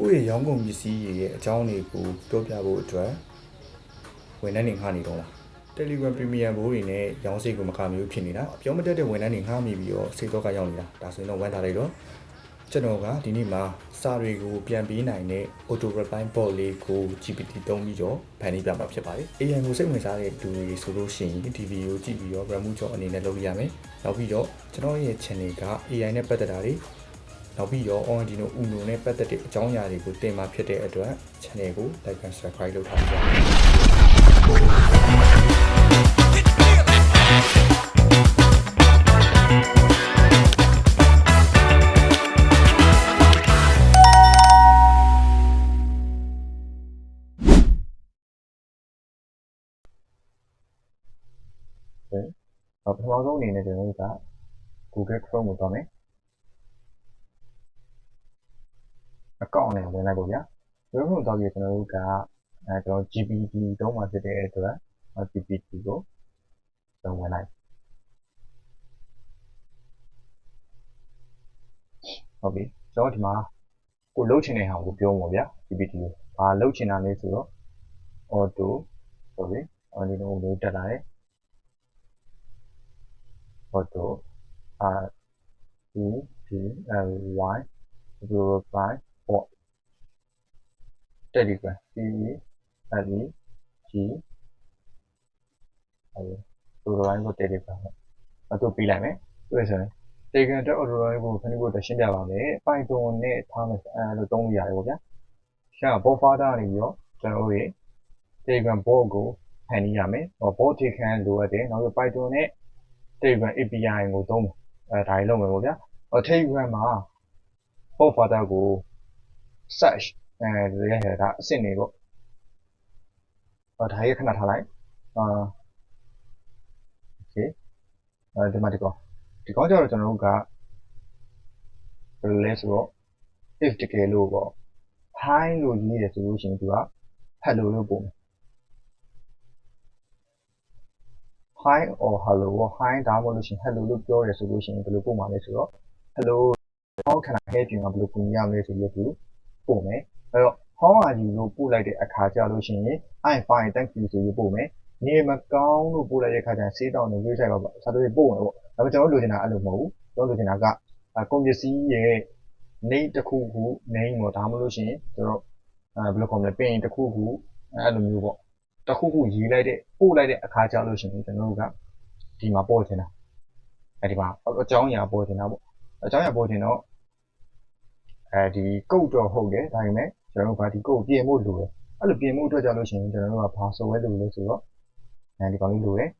ကိုယ့်ရဲ့ရောင်းကုန်ပစ္စည်းတွေရဲ့အကြောင်းတွေကိုပြောပြဖို့အတွက်ဝန်ထမ်းတွေငှားနေတော့လား Telegram Premium ဘိုးတွေနဲ့ရောင်းစိတ်ကိုမကမျိုးဖြစ်နေတာအပြောမတတ်တဲ့ဝန်ထမ်းတွေငှားမိပြီးတော့စိတ်တော့ကရောက်နေတာဒါဆိုရင်တော့ဝန်ထားလိုက်တော့ကျွန်တော်ကဒီနေ့မှာစာတွေကိုပြန်ပေးနိုင်တဲ့ auto reply bot လေးကို GPT သုံးပြီးတော့ဖန်တီးပြမှာဖြစ်ပါတယ် AI ကိုစိတ်ဝင်စားတဲ့လူတွေဆိုလို့ရှိရင်ဒီ video ကိုကြည့်ပြီးတော့ remove job အနေနဲ့လုပ်လို့ရမယ်နောက်ပြီးတော့ကျွန်တော်ရဲ့ channel က AI နဲ့ပတ်သက်တာတွေ နောက်ပြီးတော့ Arduino Uno နဲ့ပတ်သက်တဲ့အကြောင်းအရာတွေကိုတင်มาဖြစ်တဲ့အတွက် channel ကို like and subscribe လုပ်ထားကြပါဦးပထမဆုံးအနေနဲ့ကျွန်တော်တို့က Google Chrome ကိုသွားမယ် account နဲ့ဝင်လိုက်ပေါ့ဗျာဝင်ဖို့တော့ကျွန်တော်တို့ကအဲကျွန်တော် GPT တုံးမှာဖြစ်တဲ့အတွက် GPT ကိုကျွန်တော်ဝင်လိုက်ဟုတ်ပြီကျွန်တော်ဒီမှာကိုလှုပ်ချင်တဲ့ဟာကိုပြောမှာဗျာ GPT ကိုဘာလှုပ်ချင်တာလဲဆိုတော့ auto ဟုတ်ပြီအော်ဒီလိုလေးတက်လာတယ် auto r e p l y 0 5 ပေါ့ Telegram P A L E G အဲဒီသူတို့တိုင်းကို Telegram ပေါ့အတူပေးလိုက်မယ်သူရယ်ဆိုရင် Telegram တက် order ကိုခဏကိုတရှင်းပြပါမယ် Python နဲ့ထားမယ်အဲလိုသုံးရတယ်ပေါ့ဗျာရှာဘော့ဖာတာနေပြီးတော့ကျွန်တော်တို့ Telegram bot ကိုဖန်တီးရမယ်ဟော bot ထိခံလိုအပ်တယ်နောက်ပြီး Python နဲ့ Telegram API ကိုသုံးမယ်အဲဒါကြီးလုပ်မယ်ပေါ့ဗျာဟော Telegram မှာ bot father ကို search အဲရဲရဲဒါအစ်စ်နေပေါ့ဟောဒါကြီးခဏထားလိုက်အာ okay အဲဒီမှာဒီကောဒီကောကျတော့ကျွန်တော်တို့ကဘယ်လိုလဲဆိုတော့ if တကယ်လို့ပေါ့ hi လို့ရေးတယ်ဆိုလို့ရှိရင်သူက hello လို့ပုံမယ် hi or hello ပေါ့ hi ဒါမှမဟုတ်လို့ရှိရင် hello လို့ပြောရဲဆိုလို့ရှိရင်ဘယ်လိုပုံမှာလဲဆိုတော့ hello how can i help you ကဘယ်လိုပုံရမလဲဆိုပြီးတော့သူ ပုံမယ်အဲ့တော့ how are you လို့ပို့လိုက်တဲ့အခါကျလို့ရှိရင် i'm fine thank you ဆိုပြီးပို့မယ်နေမကောင်းလို့ပို့လိုက်တဲ့အခါကျရင်စေးတောင်းနေရွေးဆိုင်ပါစာတွေပို့မယ်ပေါ့ဒါပေမဲ့ကျွန်တော်တို့လိုချင်တာအဲ့လိုမဟုတ်ဘူးကျွန်တော်လိုချင်တာကကွန်ပစ္စည်းရဲ့ name တစ်ခုခု name ပေါ့ဒါမှမဟုတ်လို့ရှိရင်ကျွန်တော်အဲဘယ်လိုခေါ်မလဲပင်တစ်ခုခုအဲ့လိုမျိုးပေါ့တစ်ခုခုရေးလိုက်တဲ့ပို့လိုက်တဲ့အခါကျလို့ရှိရင်ကျွန်တော်တို့ကဒီမှာပို့ချင်တာအဲဒီမှာအကြောင်းအရာပို့ချင်တာပေါ့အကြောင်းအရာပို့ချင်တော့ အဲဒီကုတ်တော့ဟုတ်တယ်ဒါပေမဲ့ကျွန်တော်တို့ကဒီကုတ်ပြင်ဖို့လိုတယ်အဲ့လိုပြင်ဖို့အတွက်ကြလို့ရှိရင်ကျွန်တော်တို့ကဘာ software လိုလဲဆိုတော့အဲဒီကောင်လေးလိုတယ်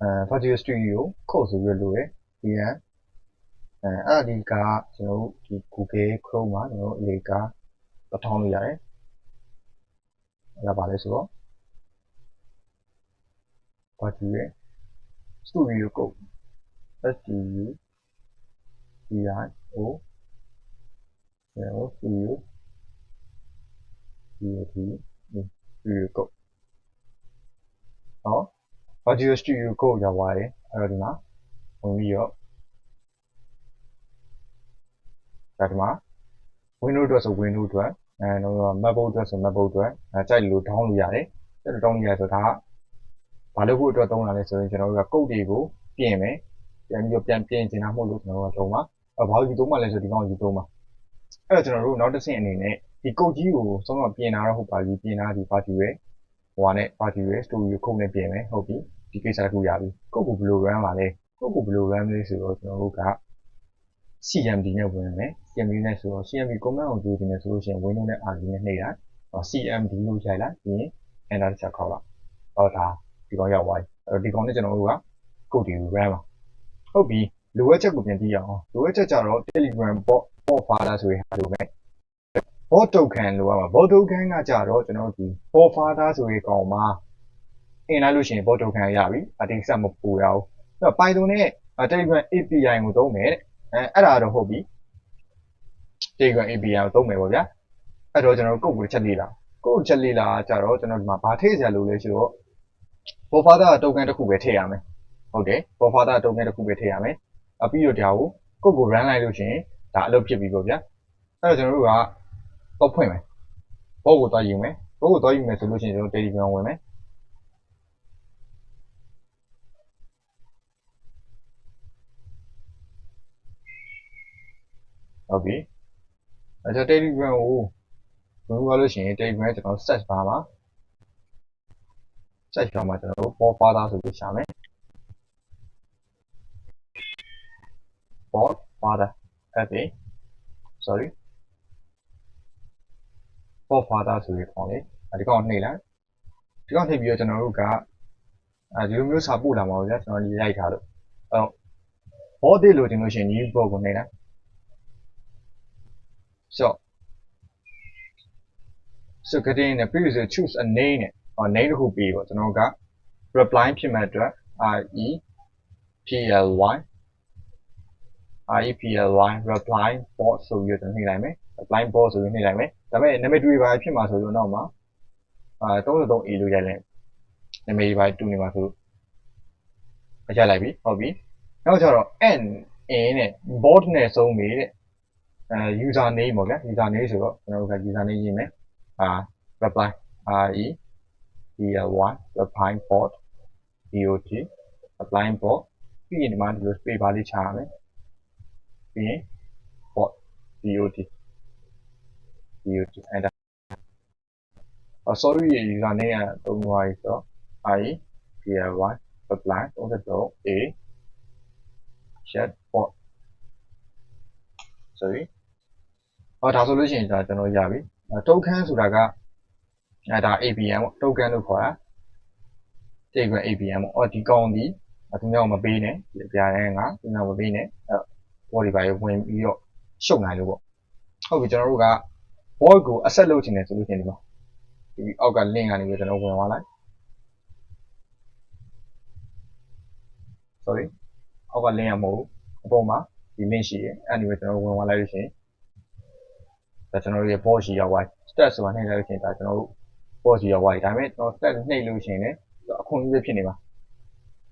အဲ Virtual Studio ခုတ်ဆိုပြီးလိုတယ်ပြီးရင်အဲအဲ့ဒီကကျွန်တော်တို့ဒီ Google Chrome မှာကျွန်တော်တို့လေကပထောင်းလို့ရတယ်အဲ့ဒါပါလဲဆိုတော့ Virtual Studio Code S T U D I O ကျွန်တော် Studio DOT Studio Code ဟော Audio Studio Code ရောက်သွားတယ်အဲ့တော့ဒီမှာဝင်ပြီးတော့ဒါဒီမှာ Windows အတွက်ဆို Windows အတွက်အဲတော့ MacBook အတွက်ဆို MacBook အတွက်အဲကြိုက်လို့ down လုပ်ရတယ်အဲ့တော့ down လုပ်ရဆိုဒါကဘာလို့ဖို့အတွက်သုံးတာလဲဆိုရင်ကျွန်တော်တို့က code တွေကိုပြင်မယ်ပြန်ပြီးတော့ပြန်ပြင်ချင်တာမဟုတ်လို့ကျွန်တော်တို့ကသုံးပါအဲ ဘာလို့ယူသုံးမှလဲဆိုဒီကောင်ယူသုံးပါအဲ့တော့ကျွန်တော်တို့နောက်တစ်ဆင့်အနေနဲ့ဒီ code ကြီးကိုဆုံးတော့ပြင်တာတော့ဟုတ်ပါပြီပြင်တာဒီ party ပဲဟိုဟာနဲ့ party ပဲ studio code နဲ့ပြင်မယ်ဟုတ်ပြီဒီကိစ္စတစ်ခုရပြီ code ကိုဘယ်လို run ပါလဲ code ကိုဘယ်လို run လဲဆိုတော့ကျွန်တော်တို့က CMD နဲ့ဝင်မယ် CMD နဲ့ဆိုတော့ CMD command ကိုကြည့်နေဆိုလို့ရှိရင် Windows နဲ့ RT နဲ့နှိပ်လိုက် CMD လို့ရိုက်လိုက်ပြီးရင် enter တစ်ချက်ခေါက်လိုက်ဟောဒါဒီကောင်ရောက်သွားပြီအဲ့တော့ဒီကောင်နဲ့ကျွန်တော်တို့က code တွေကို run ပါဟုတ်ပြီ လိုအပ်ချက်ကိုပြန်ကြည့်ရအောင်လိုအပ်ချက်ကြတော့ Telegram bot bot father ဆိုတဲ့ဟာလိုပဲ bot token လို့ရမှာ bot token ကကြတော့ကျွန်တော်တို့ဒီ bot father ဆိုတဲ့ကောင်မှာအင်လိုက်လို့ရှိရင် bot token ရပြီအတိအစမပူရအောင်အဲ့တော့ Python နဲ့ Telegram API ကိုသုံးမယ်တဲ့အဲအဲ့ဒါတော့ဟုတ်ပြီ Telegram API ကိုသုံးမယ်ပေါ့ဗျာအဲ့တော့ကျွန်တော်တို့ code ကိုချက်လေ့လာ code ချက်လေ့လာကြတော့ကျွန်တော်ဒီမှာဘာထည့်စရာလိုလဲဆိုတော့ bot father token တစ်ခုပဲထည့်ရမယ်ဟုတ်တယ် bot father token တစ်ခုပဲထည့်ရမယ် အပြီးတော့ဒါကို code ကို run လိုက်လို့ရှိရင်ဒါအလုပ်ဖြစ်ပြီပေါ့ဗျာအဲ့တော့ကျွန်တော်တို့ကတော့ဖွင့်မယ်ဘောကိုသွားယူမယ်ဘောကိုသွားယူမယ်ဆိုလို့ရှိရင်ကျွန်တော် Telegram ဝင်မယ်ဟုတ်ပြီအဲ့တော့ Telegram ကိုဝင်သွားလို့ရှိရင် Telegram ကကျွန်တော် search bar မှာ search bar မှာကျွန်တော်တို့ for father ဆိုပြီးရှာမယ် for father okay sorry for father ဆိုပြီးခေါ်လေဒီကောင်နှိပ်လိုက်ဒီကောင်နှိပ်ပြီးတော့ကျွန်တော်တို့ကအဲဒီလိုမျိုးစာပို့လာမှာပေါ့ဗျာကျွန်တော်ရိုက်ထားလို့အဲ့တော့ bot တွေလို့တင်လို့ရှိရင် new bot ကိုနှိပ်လိုက် so so ကတင်နဲ့ previous choose a name နဲ့ဟော name တစ်ခုပြီးပေါ့ကျွန်တော်က reply ဖြစ်မဲ့အတွက် re ply REPLY reply bot ဆိုပြီးတော့နှိပ်လိုက်မယ် reply bot ဆိုပြီးနှိပ်လိုက်မယ်ဒါပေမဲ့နာမည်တူပါဖြစ်မှာဆိုလို့တော့မှာအာ 33 A လို့ရိုက်လိုက်နာမည်ပါတူနေမှာဆိုအရိုက်လိုက်ပြီဟုတ်ပြီနောက်ကျတော့ n in နဲ့ bot နဲ့ဆုံးပြီတဲ့အဲ user name ပေါ့ဗျာ user name ဆိုတော့ကျွန်တော်တို့က user name ရေးမယ်အာ reply re ply reply bot bot reply bot ပြီးရင်ဒီမှာဒီလို space bar လေးချရမယ် ပြီးရင် bot bot bot အဲ့ဒါအ sorry user name ကတုံးသွားပြီဆိုတော့ i ply apply 33 a chat bot sorry ဟောဒါဆိုလို့ရှိရင်ဒါကျွန်တော်ရပြီ token ဆိုတာကအဲဒါ APM ပေါ့ token လို့ခေါ်တာ Telegram APM ပေါ့အော်ဒီကောင်ဒီသူများမပေးနဲ့ဒီအပြားတန်းကသူများမပေးနဲ့အဲ့ ဘော်ဒီပါရဝင်ပြီးတော့ရှုပ်နိုင်လို့ပေါ့ဟုတ်ပြီကျွန်တော်တို့က board ကို asset လုပ်ချင်တယ်ဆိုလို့ရှိရင်ဒီမှာဒီအောက်က link ကနေပြီးကျွန်တော်ဝင်သွားလိုက် sorry အောက်က link ရမဟုတ်ဘူးအပေါ်မှာဒီ link ရှိတယ်အဲ့ဒီမှာကျွန်တော်ဝင်သွားလိုက်လို့ရှိရင်ဒါကျွန်တော်တို့ရဲ့ board ရှိရောက်သွား stat ဆိုတာနှိပ်လိုက်လို့ရှိရင်ဒါကျွန်တော်တို့ board ရှိရောက်သွားပြီဒါပေမဲ့ကျွန်တော် stat နှိပ်လို့ရှိရင်လည်းအခွင့်အရေးဖြစ်နေပါ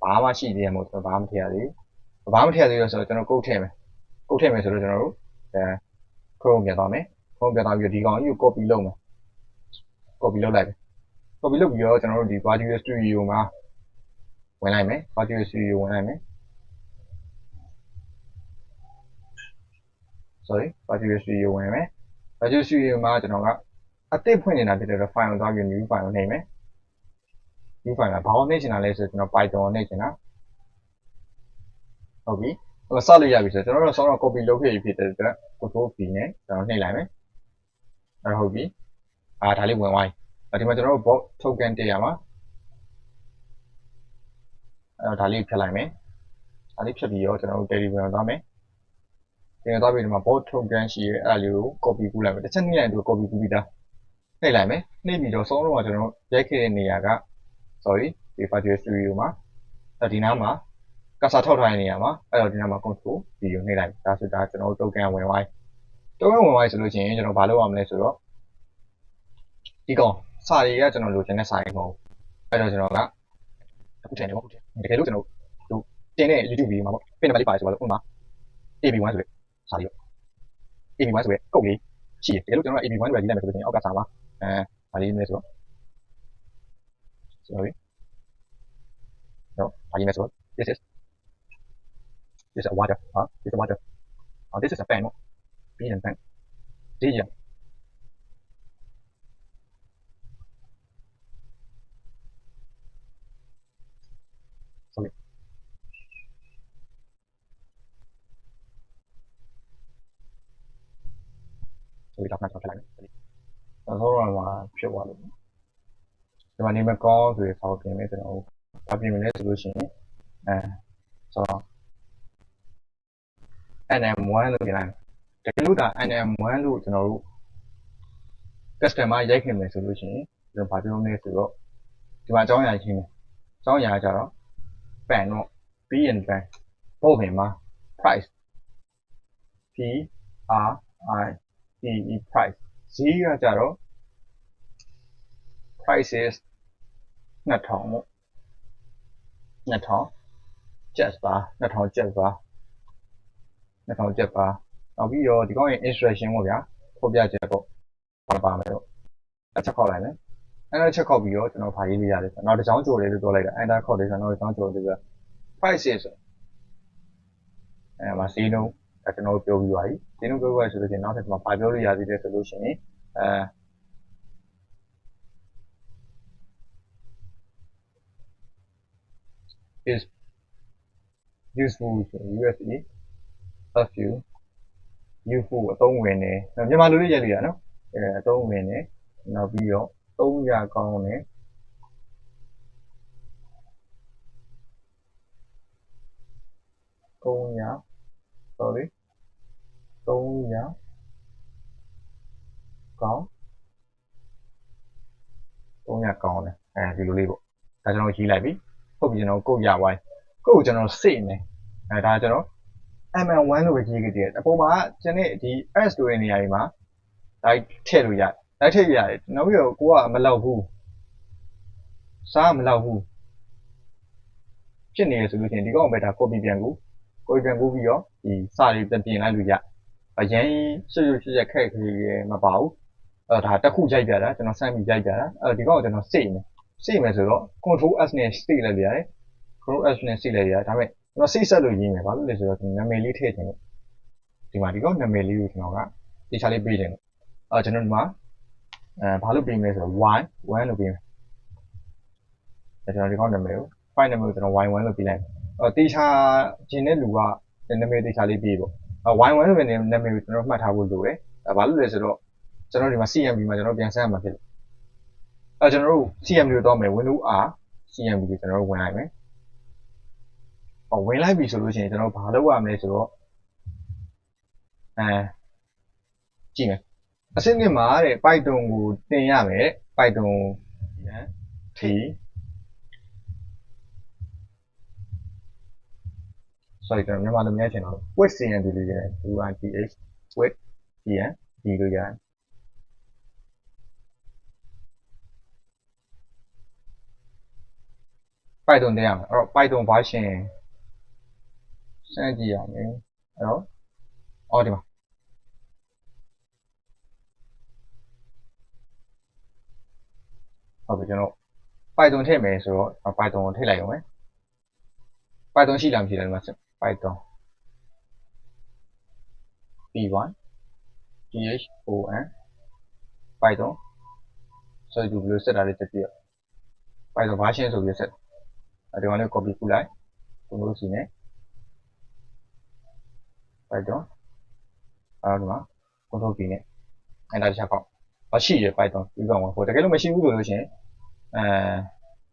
ဘာမှရှိသေးရမဟုတ်ကျွန်တော်ဘာမှမထည့်ရသေးဘူးဘာမှမထည့်ရသေးလို့ဆိုတော့ကျွန်တော်ကုတ်ထည့်မယ် ကုတ်ထည့်မယ်ဆိုတော့ကျွန်တော်တို့အဲ Chrome ပြန်သွားမယ် Chrome ပြန်သွားပြီးဒီကောင်ကြီးကို copy လုပ်မယ် copy လုပ်လိုက်တယ် copy လုပ်ပြီးတော့ကျွန်တော်တို့ဒီ Virtual Studio မှာဝင်လိုက်မယ် Virtual Studio ဝင်လိုက်မယ် sorry Virtual Studio ဝင်မယ် Virtual Studio မှာကျွန်တော်ကအသစ်ဖွင့်နေတာဖြစ်တဲ့တော့ file ကိုသွားပြီး new file ကိုနှိပ်မယ် new file ကဘာကိုနှိပ်ချင်တာလဲဆိုတော့ကျွန်တော် Python ကိုနှိပ်ချင်တာဟုတ်ပြီဟို စလို့ရပြီဆိုတော့ကျွန်တော်တို့ဆောင်းတော့ copy လုပ်ခဲ့ပြီဖြစ်တဲ့အတွက် control V နဲ့ကျွန်တော်နှိပ်လိုက်မယ်အဲ့ဟုတ်ပြီအာဒါလေးဝင်သွားပြီဒီမှာကျွန်တော်တို့ bot token တက်ရမှာအဲ့တော့ဒါလေးဖြတ်လိုက်မယ်ဒါလေးဖြတ်ပြီးတော့ကျွန်တော်တို့ Telegram သွားမယ်တင်သွားပြီးဒီမှာ bot token ရှိရဲအဲ့ဒါလေးကို copy ကူးလိုက်မယ်တစ်ချက်နှိမ့်လိုက်ပြီး copy ကူးပြီးသားနှိပ်လိုက်မယ်နှိပ်ပြီးတော့စောင်းတော့ကျွန်တော်ရိုက်ခဲ့တဲ့နေရာက sorry ဒီ Virtual Studio မှာအဲ့ဒီနားမှာ ကစားထောက်ထားတဲ့နေရာမှာအဲ့တော့ဒီနားမှာ control video နှိပ်လိုက်ဒါဆိုဒါကျွန်တော်တို့ token ဝင်သွားပြီ token ဝင်သွားပြီဆိုလို့ရှိရင်ကျွန်တော်ဘာလုပ်ရမလဲဆိုတော့ဒီကောင်စာတွေကကျွန်တော်လိုချင်တဲ့စာတွေမဟုတ်ဘူးအဲ့တော့ကျွန်တော်ကအခုထင်တယ်ပေါ့တကယ်လို့ကျွန်တော်တို့တင်တဲ့ YouTube video မှာပေါ့ပြင်နံပါတ်လေးပါတယ်ဆိုတော့ဥပမာ AB1 ဆိုတဲ့စာလေးရော AB1 ဆိုတဲ့ကုတ်လေးရှိတယ်တကယ်လို့ကျွန်တော်က AB1 ဆိုတဲ့ရေးလိုက်မယ်ဆိုလို့ရှိရင်အောက်ကစာမှာအဲဒါလေးနေဆိုတော့ sorry no ဒါလေးနေဆိုတော့ this is this is a water ဟာ this is a water ဟာ this is a pen နော် bean and pen ဒီရ sorry ဆိုပြီးတော့မှတ်ထားလိုက်မယ်ဒါဆိုတော့မှာဖြစ်သွားလို့ဒီမှာနေမကောင်းဆိုရဆောက်ပြင်မယ်ကျွန်တော်ဘာပြင်မလဲဆိုလို့ရှိရင်အဲဆိုတော့ NM1 လို့ပြင်လိုက်မယ်တကယ်လို့ဒါ NM1 လို့ကျွန်တော်တို့ customer ရိုက်ခင်မယ်ဆိုလို့ရှိရင်ကျွန်တော်ဘာပြောမလဲဆိုတော့ဒီမှာအကြောင်းအရာရှင်းတယ်အကြောင်းအရာကကြတော့ pan တော့ P and pan ပို့ပြင်မှာ price P R I P E price Z ကကြတော့ prices 2000ပေါ့2000ကျပ်ပါ2000ကျပ်ပါ 2000ကျပ်ပါနောက်ပြီးတော့ဒီကောင်ရဲ့ instruction ပေါ့ဗျာဖော်ပြချက်ပေါ့ဘာပါမယ်တော့အချက်ခောက်လိုက်မယ်အဲ့ဒါချက်ခောက်ပြီးတော့ကျွန်တော်ဖာရေးလို့ရတယ်နောက်တစ်ချောင်းကြိုတယ်လို့ပြောလိုက်တာ enter ခောက်တယ်ဆိုတော့နောက်တစ်ချောင်းကြိုတယ်ဆိုတော့ price ဆိုအဲမှာစီးနှုန်းဒါကျွန်တော်ပြောပြီးပါပြီစီးနှုန်းပြောပြီးပါဆိုလို့ရှိရင်နောက်ထပ်ဒီမှာဘာပြောလို့ရသေးလဲဆိုလို့ရှိရင်အဲ is useful ဆို USD a few useful အသုံးဝင်တယ်မြန်မာလိုလေးရိုက်လို့ရနော်အဲအသုံးဝင်တယ်နောက်ပြီးတော့သုံးရကောင်းတယ်သုံးရ sorry သုံးရကောင်းသုံးရကောင်းတယ်အဲဒီလိုလေးပေါ့ဒါကျွန်တော်ရေးလိုက်ပြီဟုတ်ပြီကျွန်တော်ကုတ်ရဝိုင်းကုတ်ကိုကျွန်တော်စိတ်နေအဲဒါကျွန်တော် MN1 လို့ပဲရေးခဲ့တယ်အပေါ်မှာကျွန်တော်ဒီ S တို့ရဲ့နေရာတွေမှာ light ထည့်လို့ရတယ် light ထည့်ရတယ်နောက်ပြီးတော့ကိုကမလောက်ဘူးစားမလောက်ဘူးဖြစ်နေရဆိုလို့ရှိရင်ဒီကောင်ပဲဒါ copy ပြန်ကူ copy ပြန်ကူပြီးတော့ဒီစာတွေပြန်ပြင်လိုက်လို့ရအရင်ဆွတ်ဆွတ်ချက်ခက်ခဲခဲမပါဘူးအဲဒါတစ်ခုရိုက်ပြတာကျွန်တော်စမ်းပြီးရိုက်ပြတာအဲဒီကောင်ကိုကျွန်တော်စိတ်နေစိတ်မယ်ဆိုတော့ control S နဲ့စိတ်လိုက်ပြရတယ် control S နဲ့စိတ်လိုက်ရတယ်ဒါပေမဲ့ ကျွန်တော်စိတ်ဆက်လို့ရင်းမယ်ဘာလို့လဲဆိုတော့နာမည်လေးထည့်ချင်လို့ဒီမှာဒီကောင်နာမည်လေးကိုကျွန်တော်ကတေချာလေးပေးတယ်အဲကျွန်တော်ဒီမှာအဲဘာလို့ပေးမလဲဆိုတော့ y 1လို့ပေးမယ်အဲကျွန်တော်ဒီကောင်နာမည်ကို file နာမည်ကိုကျွန်တော် y1 လို့ပေးလိုက်အဲတေချာခြင်းတဲ့လူကနာမည်တေချာလေးပေးပေါ့အဲ y1 လို့ပဲနာမည်ကိုကျွန်တော်မှတ်ထားဖို့လိုတယ်အဲဘာလို့လဲဆိုတော့ကျွန်တော်ဒီမှာ CMB မှာကျွန်တော်ပြန်ဆန်းရမှာဖြစ်တယ်အဲကျွန်တော်တို့ CMB ကိုတော့မယ် Windows R CMB ကိုကျွန်တော်တို့ဝင်လိုက်မယ်ဟော ဝင်လိုက်ပြီဆိုလို့ရှိရင်ကျွန်တော်ဘာလုပ်ရမလဲဆိုတော့အဲကြည့်မယ်အစစ်နှစ်မှာတဲ့ Python ကိုတင်ရမယ် Python ရန် T sorry ကျွန်တော်မြန်မာလိုများချင်တော့ with CMD လို့ရတယ် UITH with CMD လို့ရတယ် Python တင်ရမယ်အဲ့တော့ Python version စမ်းကြည့်ရမယ်အဲ့တော့အော်ဒီမှာဟုတ်ပြီကျွန်တော် Python ထည့်မယ်ဆိုတော့ Python ကိုထည့်လိုက်အောင်မယ် Python ရှိလားမရှိလားဒီမှာ Python P1 THON Python ဆိုဒီဘယ်လိုစက်တာလေးတက်ပြရ Python version ဆိုပြီးဆက်ဒီကောင်လေး copy ကူးလိုက်ကိုလို့ရှိနေ Python အဲ့ဒီမှာ control P နဲ့ enter ချက်ပေါ့။မရှိရ Python ပြီးတော့မှာဟိုတကယ်လို့မရှိဘူးဆိုလို့ရှိရင်အဲ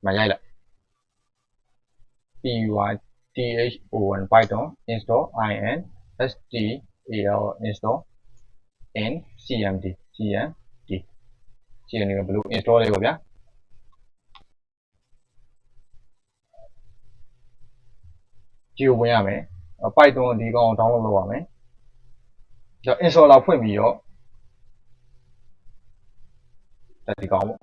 မရိုက်လိုက် py thon python install in stl install in cmd cmd cmd ကဘယ်လို install လဲပေါ့ဗျာကြည့်ဝင်ရမယ် Python ဒီကောင် download လုပ်ရမယ်ကျွန်တော် installer ဖွင့်ပြီးတော့ဒီကောင်ပေါ့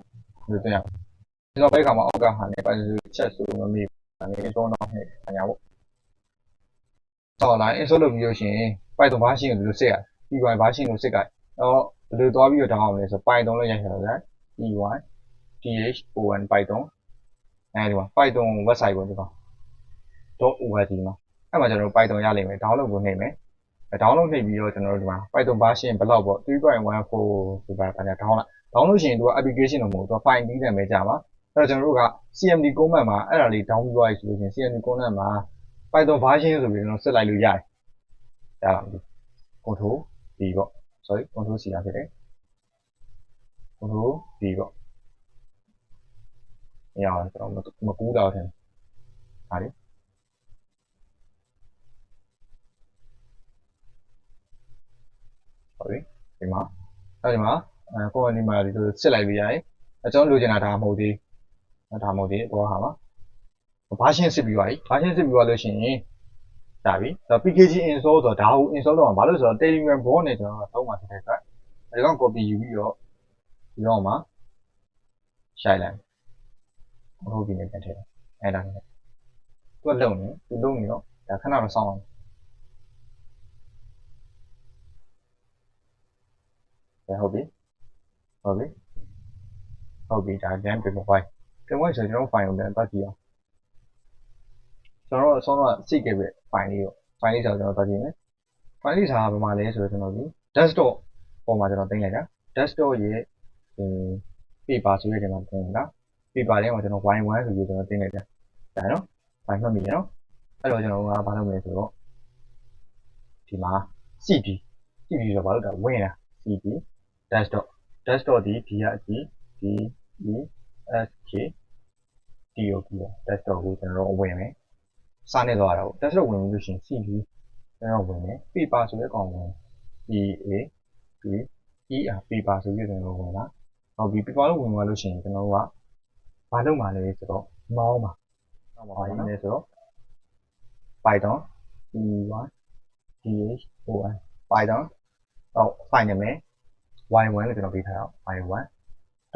ဒီတင်ရဒီတော့ဘယ်ခါမှာအောက်ကဟာနေပါချက်ဆိုမမေ့အနေ install တော့ဟဲ့အညာပေါ့တော့လာ install လုပ်ပြီးလို့ရှိရင် Python version ကိုဒီလိုစစ်ရတယ် py version ကိုစစ်ကြတော့ဘယ်လိုသွားပြီးတော့ download လဲဆို Python လို့ရိုက်ထားတာ py thon python အဲဒီမှာ Python website ပေါ့ဒီကောင် .org မှာ အဲ့မှာကျွန်တော်တို့ Python ရလိမ့်မယ် download ကိုနှိပ်မယ် download နှိပ်ပြီးတော့ကျွန်တော်တို့ဒီမှာ Python version ဘယ်လောက်ပေါ့3.14ဆိုတာကလည်း download download ရှင်သူက application တော့မဟုတ်ဘူးသူက file နည်းတယ်ပဲကြာပါအဲ့တော့ကျွန်တော်တို့က CMD command မှာအဲ့ဒါလေး down ပြီးသွားပြီဆိုလို့ရှိရင် CMD command မှာ Python version ဆိုပြီးကျွန်တော်ဆက်လိုက်လို့ရတယ်ရပါပြီ control V ပေါ့ sorry control C လာဖြစ်တယ် control V ပေါ့မရအောင်ကျွန်တော်မကူးတော့တယ်ဟာလေ ဟုတ်ပြီဒီမှာအဲဒီမှာအဲကိုယ်အနေမှာဒီလိုစစ်လိုက်ပြီးရတယ်အကျွန်တော်လိုချင်တာဒါမဟုတ်သေးဒါမဟုတ်သေးတော့ဟာမှာဘာရှင်းစစ်ပြီးပါပြီဘာရှင်းစစ်ပြီးသွားလို့ရှိရင်ဒါပြီဒါ pkg install ဆိုတော့ဒါကို install လုပ်အောင်ဘာလို့ဆိုတော့ telegram bot နဲ့ကျွန်တော်သုံးမှာဖြစ်တဲ့အတွက်အဲဒီကောင် copy ယူပြီးတော့ဒီတော့မှာရှိုက်လိုက်ဟုတ်ပြီနဲ့ပြန်ထည့်အဲ့ဒါနဲ့သူကလုံနေသူလုံနေတော့ဒါခဏတော့စောင့်အောင် ဟုတ်ပြီဟုတ်ပြီဟုတ်ပြီဒါ game ပြင်ဖို့ file ပြင်ဖို့ဆိုကျွန်တော် file ကိုပြန်ပတ်ကြည့်အောင်ကျွန်တော်အဆုံးတော့စိတ်ကြပဲ file လေးကို file လေးဆိုတော့ကျွန်တော်ပတ်ကြည့်မယ် file လေးဆိုတာဘာမှလဲဆိုတော့ကျွန်တော်ဒီ desktop ပေါ်မှာကျွန်တော်တင်လိုက်တာ desktop ရဲ့ဒီ paper ဆိုရတဲ့မှာတင်လိုက်တာ paper လေးမှာကျွန်တော် y1 ဆိုပြီးကျွန်တော်တင်လိုက်တာဒါနော် file မှတ်မိရနော်အဲ့တော့ကျွန်တော်ကဘာလုပ်မလဲဆိုတော့ဒီမှာ cd cd ဆိုတော့ဘာလို့ဒါဝင်တာ cd desktop desktop ဒီဒီကအကြည့် d e s k t o p ပါ desktop ကိုကျွန်တော်တို့ဝင်မယ်စာနဲ့သွားတာပေါ့ desktop ဝင်လို့ရှိရင် cd ကျွန်တော်ဝင်မယ် paper ဆိုတဲ့ကောင်ဝင် p a p e r paper ဆိုပြီးကျွန်တော်ဝင်လာဟုတ်ပြီ paper လို့ဝင်သွားလို့ရှိရင်ကျွန်တော်တို့ကဘာလုပ်မှာလဲဆိုတော့မောင်းမှာမောင်းမှာဘာလုပ်လဲဆိုတော့ python p y d h o n python ဟုတ် file နာမည် y1 လို့ကျွန်တော်ပေးထားတော့ y1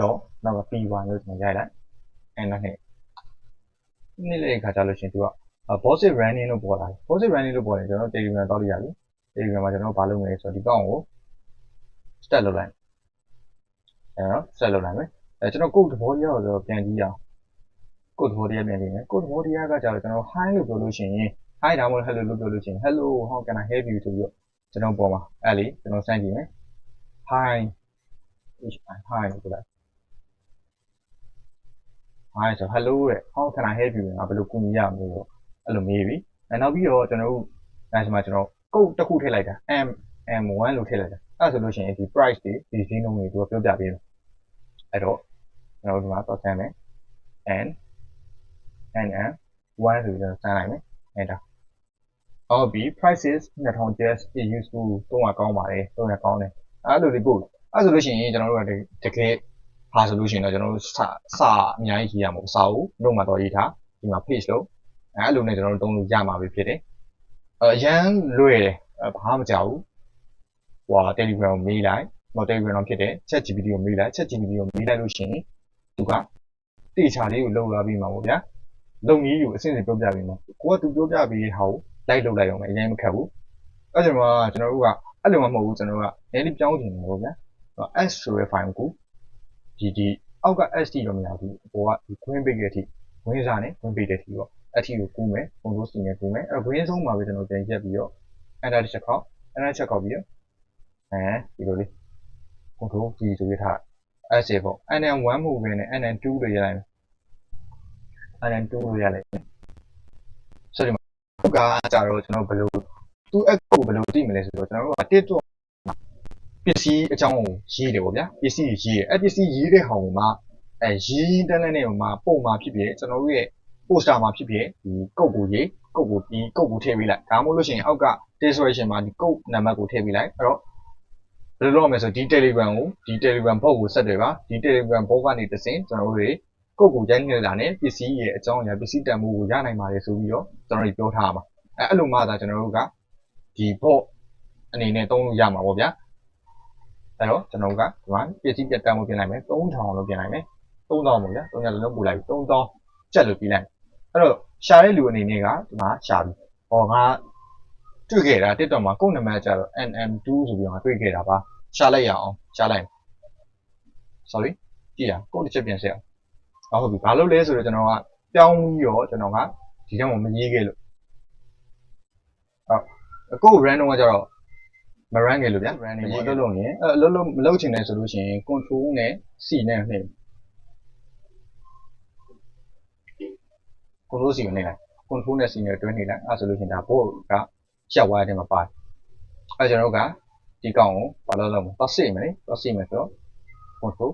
တော့နောက်က p1 လို့ကျွန်တော်ရိုက်လိုက် enter နဲ့နေ့လေးခါကြလို့ရှိရင်သူက bosses running လို့ပေါ်လာတယ် bosses running လို့ပေါ်တယ်ကျွန်တော် telegram တောက်လိုက်ရပြီ telegram မှာကျွန်တော်ဘာလုပ်မလဲဆိုတော့ဒီကောင်ကို start လုပ်လိုက်အဲနော် start လုပ်လိုက်မယ်အဲကျွန်တော် code သဘောတရားကိုဆိုတော့ပြန်ကြည့်အောင် code သဘောတရားပြန်ကြည့်မယ် code သဘောတရားကကြာတော့ကျွန်တော် hi လို့ပြောလို့ရှိရင် hi ဒါမှမဟုတ် hello လို့ပြောလို့ရှိရင် hello how can i help you ဆိုပြီးတော့ကျွန်တော်ပေါ်မှာအဲ့လေကျွန်တော်စမ်းကြည့်မယ် hi hi လို့ပြောလိုက် hi ဆို hello တဲ့ how can i help you ငါဘယ်လိုကူညီရမလဲတော့အဲ့လိုမေးပြီအဲနောက်ပြီးတော့ကျွန်တော်တို့အဲဒီမှာကျွန်တော် code တစ်ခုထည့်လိုက်တာ m m1 လို့ထည့်လိုက်တာအဲ့ဆိုလို့ရှိရင်ဒီ price တွေဒီဈေးနှုန်းတွေသူကပြောပြပေးတယ်အဲ့တော့ကျွန်တော်တို့ဒီမှာတော့ဆန်းမယ် n n m 1ဆိုပြီးတော့ဆန်းလိုက်မယ်အဲ့ဒါဟုတ်ပြီ prices 2000 just is useful 300ကောင်းပါတယ်300ကောင်းတယ် အဲ့လိုလေးပို့အဲ့ဆိုလို့ရှိရင်ကျွန်တော်တို့ကတကယ်ဟာဆိုလို့ရှိရင်တော့ကျွန်တော်တို့စာစာအများကြီးရေးရမှာပေါ့စာအုပ်တို့မှာတော့ရေးထားဒီမှာ page လို့အဲ့လိုနဲ့ကျွန်တော်တို့တုံးလို့ရမှာပဲဖြစ်တယ်အရန်လွယ်တယ်ဘာမှမကြောက်ဘူးဟို Telegram ကိုမေးလိုက်ဟို Telegram တော့ဖြစ်တယ် Chat GPT ကိုမေးလိုက် Chat GPT ကိုမေးလိုက်လို့ရှိရင်သူကတေချာလေးကိုလောက်လာပြီးမှာပေါ့ဗျာလုံကြီးကိုအစင်းစင်ပြောပြပြီးမှာကိုကသူပြောပြပြီးဟာကိုလိုက်လုပ်လိုက်အောင်အရင်မခက်ဘူးအဲ့ကျွန်တော်ကကျွန်တော်တို့က အဲ့လိုမှမဟုတ်ဘူးကျွန်တော်ကအဲလေးပြောင်းချင်တယ်ပေါ့ဗျာ S ဆိုတဲ့ file ကိုဒီဒီအောက်က SD တော့မရဘူးအပေါ်ကဒီ green page ရဲ့အထိ green စာနဲ့ green page ရဲ့အထိပေါ့အထိကိုကူးမယ် control C နဲ့ကူးမယ်အဲ့တော့ green ဆုံးမှာပဲကျွန်တော်ပြန်ရက်ပြီးတော့ enter တစ်ချက်ခေါက် enter ချက်ခေါက်ပြီးတော့အဲဒီလိုလေး control G ဆိုရထား S ပေါ့ NN1 မဟုတ်ဘဲနဲ့ NN2 လို့ရလိုက်မယ် NN2 လို့ရလိုက်မယ်ဆိုဒီမှာခုကကြတော့ကျွန်တော်ဘယ်လို သူ့ app ကိုဘယ်လိုသိမလဲဆိုတော့ကျွန်တော်တို့က TikTok ပစ္စည်းအကြောင်းကိုရေးတယ်ပေါ့ဗျာပစ္စည်းရေးတယ်အဲ့ပစ္စည်းရေးတဲ့ဟောင်မှာအဲရေးတန်းတဲ့နေဟိုမှာပုံမှာဖြစ်ဖြစ်ကျွန်တော်တို့ရဲ့ poster မှာဖြစ်ဖြစ်ဒီကုတ်ကိုရေးကုတ်ကိုဒီကုတ်ကိုထည့်ပေးလိုက်ဒါမှမဟုတ်လို့ရှိရင်အောက်က description မှာဒီကုတ်နံပါတ်ကိုထည့်ပေးလိုက်အဲ့တော့ဘယ်လိုလုပ်ရမလဲဆိုဒီ Telegram ကိုဒီ Telegram bot ကိုဆက်တယ်ပါဒီ Telegram bot ကနေတဆင့်ကျွန်တော်တို့တွေကုတ်ကိုရိုက်နေတာနဲ့ပစ္စည်းရဲ့အကြောင်းအရာပစ္စည်းတန်ဖိုးကိုရနိုင်ပါတယ်ဆိုပြီးတော့ကျွန်တော်တို့ပြောထားမှာအဲအဲ့လိုမှသာကျွန်တော်တို့က ဒီ bot အနေနဲ့သုံးလို့ရမှာပေါ့ဗျာအဲ့တော့ကျွန်တော်ကဒီမှာပစ္စည်းပြတ်တမ်းမှုပြင်လိုက်မယ်3000လို့ပြင်လိုက်မယ်3000ပေါ့ဗျာ3000လုံးပို့လိုက်3000ကျက်လို့ပြင်လိုက်အဲ့တော့ရှာတဲ့လူအနေနဲ့ကဒီမှာရှာပြီဟောငါတွေ့ခဲ့တာ TikTok မှာကိုယ့်နာမည်ကျတော့ NM2 ဆိုပြီးတော့ငါတွေ့ခဲ့တာပါရှာလိုက်ရအောင်ရှာလိုက် sorry ကြည့်ရကိုယ့်တစ်ချက်ပြင်ဆက်အောင်ဟုတ်ပြီဘာလို့လဲဆိုတော့ကျွန်တော်ကပြောင်းပြီးတော့ကျွန်တော်ကဒီထဲမှာမရေးခဲ့လို့ဟုတ် ကိုယ့် random ကကျတော့မ run ခဲ့လို့ဗျာ run နေမလုပ်လို့ရင်အဲလုံးလုံးမလုပ်ချင်တယ်ဆိုလို့ရှိရင် control နဲ့ C နဲ့နှိပ် control C ကိုနှိပ်လိုက် control နဲ့ C နဲ့တွဲနှိပ်လိုက်အဲဆိုလို့ရှိရင်ဒါဘို့ကရှောက်ဝါးတဲ့မှာပါတယ်အဲကျွန်တော်တို့ကဒီကောင်ကိုဘာလို့လုပ်မလဲတော့စိတ်မယ်လေတော့စိတ်မယ်ဆိုတော့ control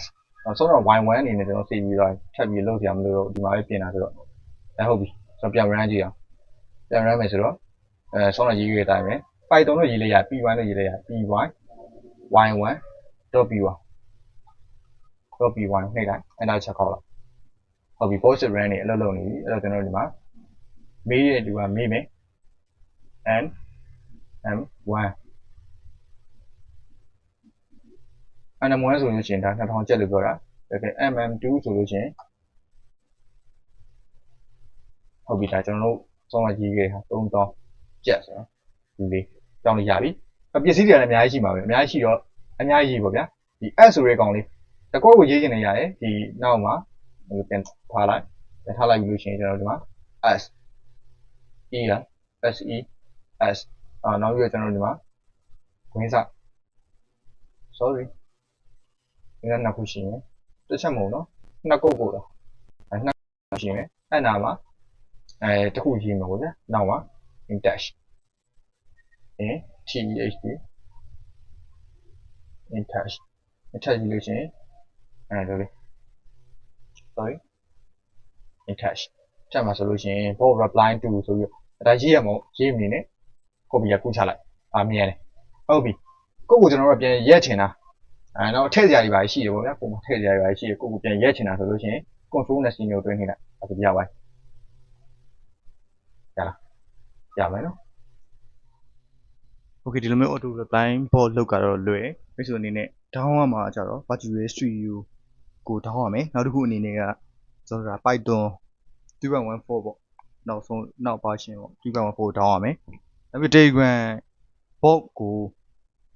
S နောက်ဆုံးတော့ y1 အနေနဲ့ကျွန်တော်စိတ်ပြီးတော့ထပ်ပြီးလုပ်ကြရမလို့ဒီမှာပဲပြင်တာဆိုတော့အဲဟုတ်ပြီကျွန်တော်ပြန် run ကြည့်အောင်ပြန် run မယ်ဆိုတော့ အဲဆုံးတော့ရေးခဲ့တိုင်းပဲ Python လို့ရေးလိုက်ရ P1 လို့ရေးလိုက်ရ Py y1 .py .py နှိပ်လိုက် enter ချက်ခေါက်လိုက်ဟုတ်ပြီ post run နေအလုပ်လုပ်နေပြီအဲ့တော့ကျွန်တော်တို့ဒီမှာမေးတဲ့သူကမေးမယ် n m1 mm1 ဆိုလို့ရှိရင်ဒါ2000ကျပ်လို့ပြောတာတကယ် mm2 ဆိုလို့ရှိရင်ဟုတ်ပြီဒါကျွန်တော်တို့စောင်းမကြီးခဲ့တာ3000 ကျပ်ဆိုတော့ဒီလေးကြောင်းလို့ရပြီပစ္စည်းတွေလည်းအများကြီးရှိမှာပဲအများကြီးရှိတော့အများကြီးပေါ့ဗျာဒီ s ဆိုတဲ့ကောင်လေးတကောကိုရေးချင်နေရတယ်ဒီနောက်မှာဟိုပြန်ထားလိုက်ပြန်ထားလိုက်ပြီးလို့ရှိရင်ကျွန်တော်တို့ဒီမှာ s e လား s e s အာနောက်ပြီးတော့ကျွန်တော်တို့ဒီမှာဝင်းစ sorry ဒီကနှစ်ခုရှိရင်တစ်ချက်မဟုတ်နော်နှစ်ကုတ်ကိုတော့အဲနှစ်ခုရှိရင်အဲ့နာမှာအဲတစ်ခုရေးမှာပေါ့ဗျာနောက်မှာ in dash in t e h d in dash in dash ရေးလို့ရှိရင်အဲဒါလေး sorry in dash တက်မှာဆိုလို့ရှိရင် bold reply to ဆိုပြီးတော့ဒါရေးရမို့ရေးမနေနဲ့ copy ရကူးချလိုက်အာမြင်ရတယ်ဟုတ်ပြီကိုယ့်ကိုကျွန်တော်တို့ပြန်ရက်ချင်တာအဲတော့ထည့်စရာတွေပါရှိတယ်ပေါ့ဗျာပုံမှာထည့်စရာတွေပါရှိတယ်ကိုယ့်ကိုပြန်ရက်ချင်တာဆိုလို့ရှိရင် control နဲ့ C မျိုးတွင်းနေလိုက်အဲ့ဒါပြရပါရလား ရမယ်နော် โอเคဒီလိုမျိုး auto reply bot လောက်ကတော့လွယ်မိတ်ဆွေအနေနဲ့ down ရမှာကြတော့ Virtual Studio ကို down ရမယ်နောက်တစ်ခုအနေနဲ့ကကျွန်တော်တို့က Python 3.14ပေါ့နောက်ဆုံးနောက် version ပေါ့3.14 down ရမယ်နောက်ပြီး Telegram bot ကို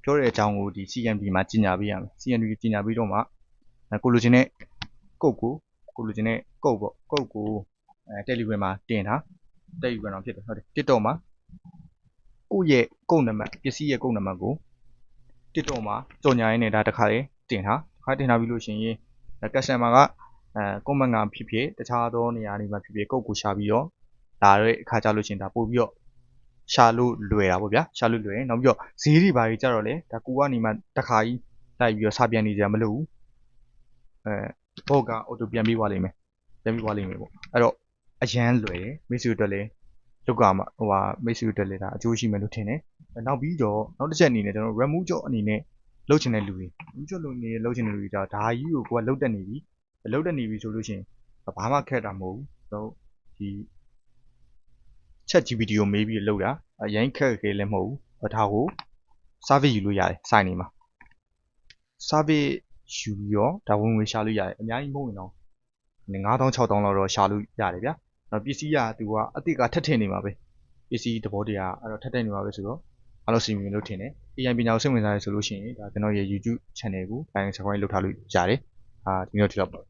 ပြောတဲ့အကြောင်းကိုဒီ CMD မှာကြီးညာပေးရမယ် CMD ကြီးညာပြီးတော့မှအဲကိုလိုချင်တဲ့ကုတ်ကိုကိုလိုချင်တဲ့ကုတ်ပေါ့ကုတ်ကိုအဲ Telegram မှာတင် ထား Telegram တော့ဖြစ်တယ်ဟုတ်တယ် TikTok မှာကိုယ့်ရဲ့ကုတ်နံပါတ်ပစ္စည်းရဲ့ကုတ်နံပါတ်ကို TikTok မှာကြော်ညာရင်းနဲ့ဒါတစ်ခါလေးတင်ထားတစ်ခါတင်ထားပြီးလို့ရှိရင်အဲ customer ကအဲ comment ကဖြစ်ဖြစ်တခြားသောနေရာတွေမှာဖြစ်ဖြစ်ကုတ်ကိုရှာပြီးတော့လာတဲ့အခါကျလို့ရှိရင်ဒါပို့ပြီးတော့ရှာလို့လွယ်တာပေါ့ဗျာရှာလို့လွယ်နောက်ပြီးတော့ဈေးတွေဘာတွေကြတော့လေဒါကိုကနေမှတစ်ခါကြီးလိုက်ပြီးတော့စပြန်နေကြမလို့ဘူးအဲဘော့က auto ပြန်ပြီးသွားလိမ့်မယ်ပြန်ပြီးသွားလိမ့်မယ်ပေါ့အဲ့တော့ အရန်လွယ်တယ်မိတ်ဆွေတို့လည်းလောက်ကမှာဟိုဟာမိတ်ဆွေတို့လည်းဒါအကျိုးရှိမယ်လို့ထင်တယ်။နောက်ပြီးတော့နောက်တစ်ချက်အနေနဲ့ကျွန်တော် remove job အနေနဲ့လုပ်ချင်တဲ့လူတွေ remove job လုပ်နေလုပ်ချင်တဲ့လူတွေဒါဒါကြီးကိုကိုကလုတ်တက်နေပြီ။လုတ်တက်နေပြီဆိုလို့ရှိရင်ဘာမှခက်တာမဟုတ်ဘူး။ကျွန်တော်ဒီ chat GPT ကိုမေးပြီးလုတ်တာအရင်ခက်ခဲလည်းမဟုတ်ဘူး။ဒါကို service ယူလို့ရတယ်စိုက်နေမှာ service ယူပြီးတော့ဒါဝင်ဝင်ရှာလို့ရတယ်အများကြီးမဟုတ်ရင်တော့9000 6000လောက်တော့ရှာလို့ရတယ်ဗျာ။ နောက်ပစ္စည်းကသူကအတိတ်ကထက်ထင်နေမှာပဲပစ္စည်းသဘောတရားအဲ့တော့ထက်ထင်နေမှာပဲဆိုတော့အားလုံးစီမံလို့ထင်တယ်။ AI ပညာကိုစိတ်ဝင်စားရဆိုလို့ရှိရင်ဒါကျွန်တော်ရဲ့ YouTube channel ကို like subscribe လုပ်ထားလို့ရတယ်။အာဒီနေ့တော့ဒီလောက်ပါ